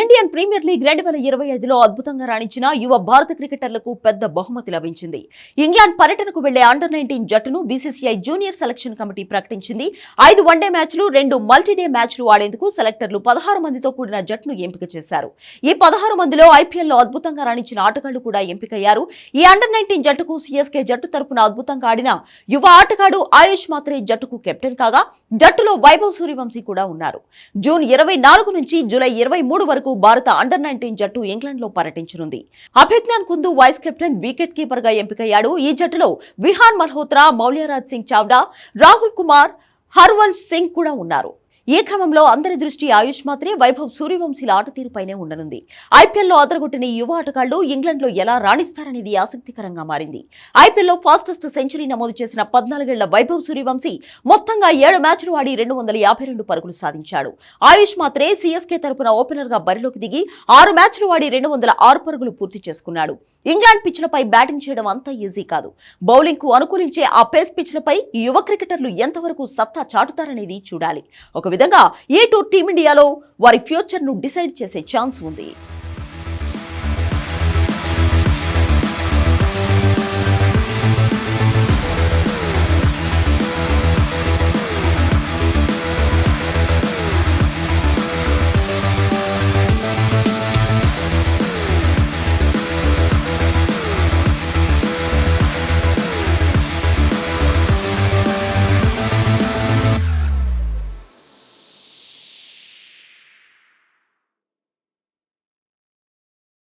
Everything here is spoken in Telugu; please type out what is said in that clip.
ఇండియన్ ప్రీమియర్ లీగ్ రెండు వేల ఇరవై ఐదులో అద్భుతంగా రాణించిన యువ భారత క్రికెటర్లకు పెద్ద బహుమతి లభించింది. ఇంగ్లాండ్ పర్యటనకు వెళ్ళే అండర్ నైన్టీన్ జట్టును B C C I junior selection committee ప్రకటించింది. ఐదు వన్డే మ్యాచ్లు రెండు మల్టీడే మ్యాచ్లు ఆడేందుకు సెలెక్టర్లు పదహారు మందితో కూడిన జట్టును ఎంపిక చేశారు. ఈ పదహారు మందిలో ఐపీఎల్లో అద్భుతంగా రాణించిన ఆటగాళ్ళు కూడా ఎంపికయ్యారు. ఈ అండర్ నైన్టీన్ జట్టుకు సీఎస్కే జట్టు తరపున అద్భుతంగా ఆడిన యువ ఆటగాడు ఆయుష్ మాత్రే జట్టుకు కెప్టెన్ కాగా జట్టులో వైభవ్ సూర్యవంశీ కూడా ఉన్నారు. జూన్ ఇరవై నాలుగు నుంచి జూలై ఇరవై మూడు వరకు భారత అండర్ నైన్టీన్ జట్టు ఇంగ్లాండ్లో పర్యటించనుంది. Abhigyan Kundu vice captain wicket కీపర్గా ఎంపికయ్యాడు. ఈ జట్టులో విహాన్ మల్హోత్రా మౌల్యరాజ్ సింగ్ చావ్డా రాహుల్ కుమార్ హర్వల్ సింగ్ కూడా ఉన్నారు. ఈ క్రమంలో అందరి దృష్టి ఆయుష్ మాత్రే వైభవ్ సూర్యవంశీల ఆట తీరుపైనే ఉండనుంది. ఐపీఎల్లో అదరగొట్టిన యువ ఆటగాళ్ళు ఇంగ్లాండ్లో ఎలా రాణిస్తారనేది ఆసక్తికరంగా మారింది. ఐపీఎల్లో ఫాస్టెస్ట్ సెంచరీ నమోదు చేసిన పద్నాలుగేళ్ళ వైభవ్ సూర్యవంశీ మొత్తంగా ఏడు మ్యాచ్లు ఆడి రెండు వందల యాభై రెండు పరుగులు సాధించాడు. ఆయుష్ మాత్రే సీఎస్కే తరపున ఓపెనర్గా బరిలోకి దిగి ఆరు మ్యాచ్లు ఆడి రెండు వందల ఆరు పరుగులు పూర్తి చేసుకున్నాడు. ఇంగ్లాండ్ పిచ్లపై బ్యాటింగ్ చేయడం అంత ఈజీ కాదు. బౌలింగ్కు అనుకూలించే ఆ పేస్ పిచ్లపై యువ క్రికెటర్లు ఎంతవరకు సత్తా చాటుతారనేది చూడాలి. ఒక విధంగా ఈ టూర్ టీమిండియాలో వారి ఫ్యూచర్ను డిసైడ్ చేసే ఛాన్స్ ఉంది.